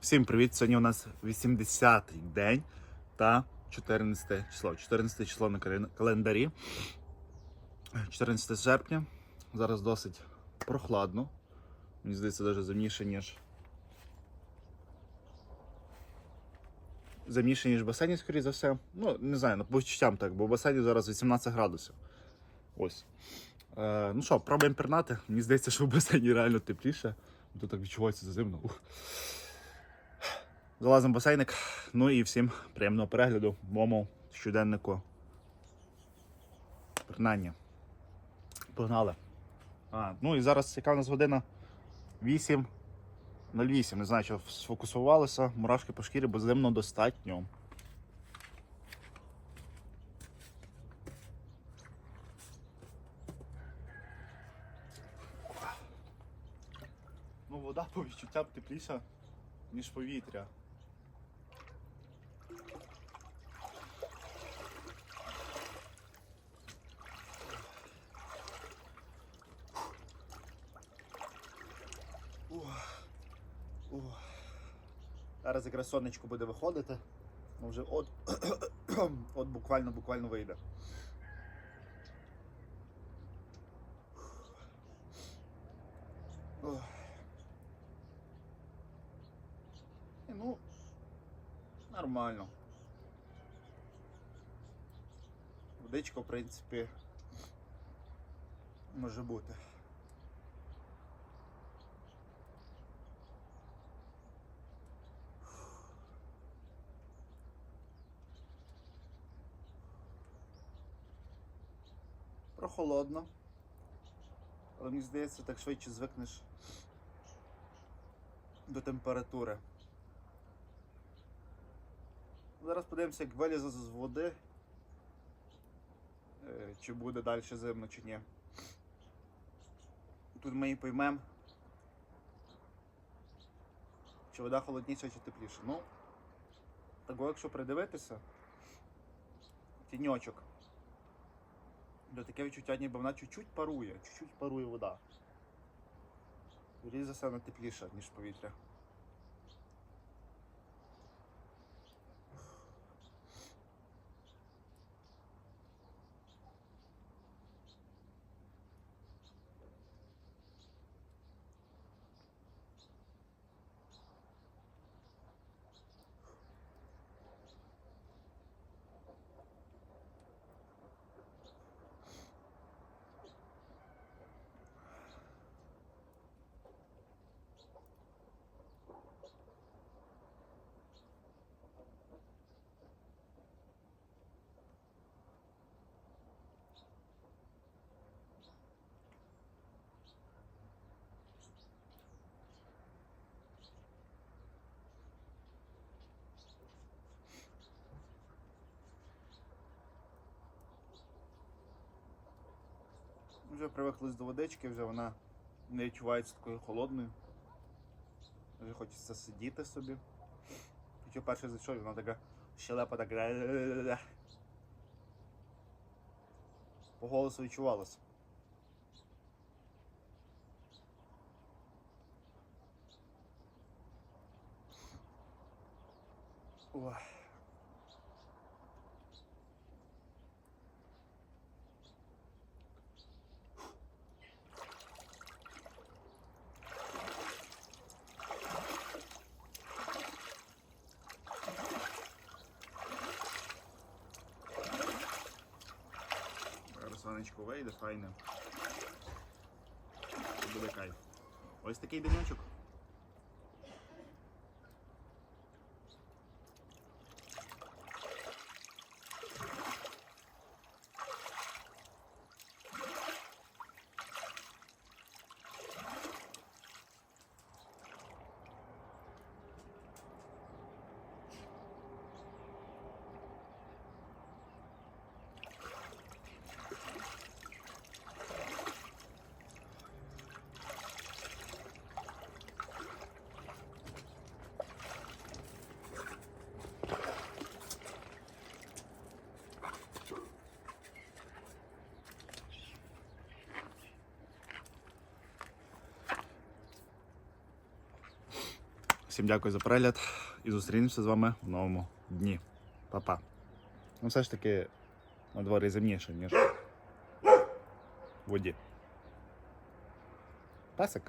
Всім привіт! Сьогодні у нас 80-й день та 14 число. 14 число на календарі. 14 серпня. Зараз досить прохладно. Мені здається, навіть земніше, ніж. Земніше, ніж в басейні, скоріше за все. Ну, не знаю, по відчуттям так, бо в басейні зараз 18 градусів. Ось. Е, ну що, пробуємо пірнати. Мені здається, що в басейні реально тепліше. Тут так відчувається зазимно. Ух. Залазимо в басейник. Ну і всім приємного перегляду в моєму щоденнику. Пірнання. Погнали. А, ну і зараз яка у нас година? 8.08. Не знаю, що сфокусувалися. Мурашки по шкірі, бо зимно достатньо. Ну, вода по відчуттям тепліша, ніж повітря. Зараз якраз сонечко буде виходити. Ну, вже от, от буквально буквально вийде. Ух. Ні, Ну, нормально. Водичка, в принципі, може бути. Прохолодно. Але мені здається, так швидше звикнеш до температури. Зараз подивимося, як вилізе з води. Е, Чи буде далі зимно, чи ні. Тут ми і поймемо, чи вода холодніша, чи тепліша. Ну, того, якщо придивитися, тіньочок. До таке відчуття, ніби вона чуть-чуть парує, чуть-чуть парує вода. Різа саме тепліша, ніж повітря. Вже привикли до водички, вже вона не відчувається такою холодною. Вже хочеться сидіти собі. Хоча перше зайшов, вона така щелепа так. ля-ля-ля-ля-ля. По голосу відчувалося. Ой. Сонечко вийде, файне. Буде кайф. Ось такий денечок. Всім дякую за перегляд і зустрінемося з вами в новому дні. Па-па. Ну, все ж таки, на дворі зимніше, ніж в воді. Песик.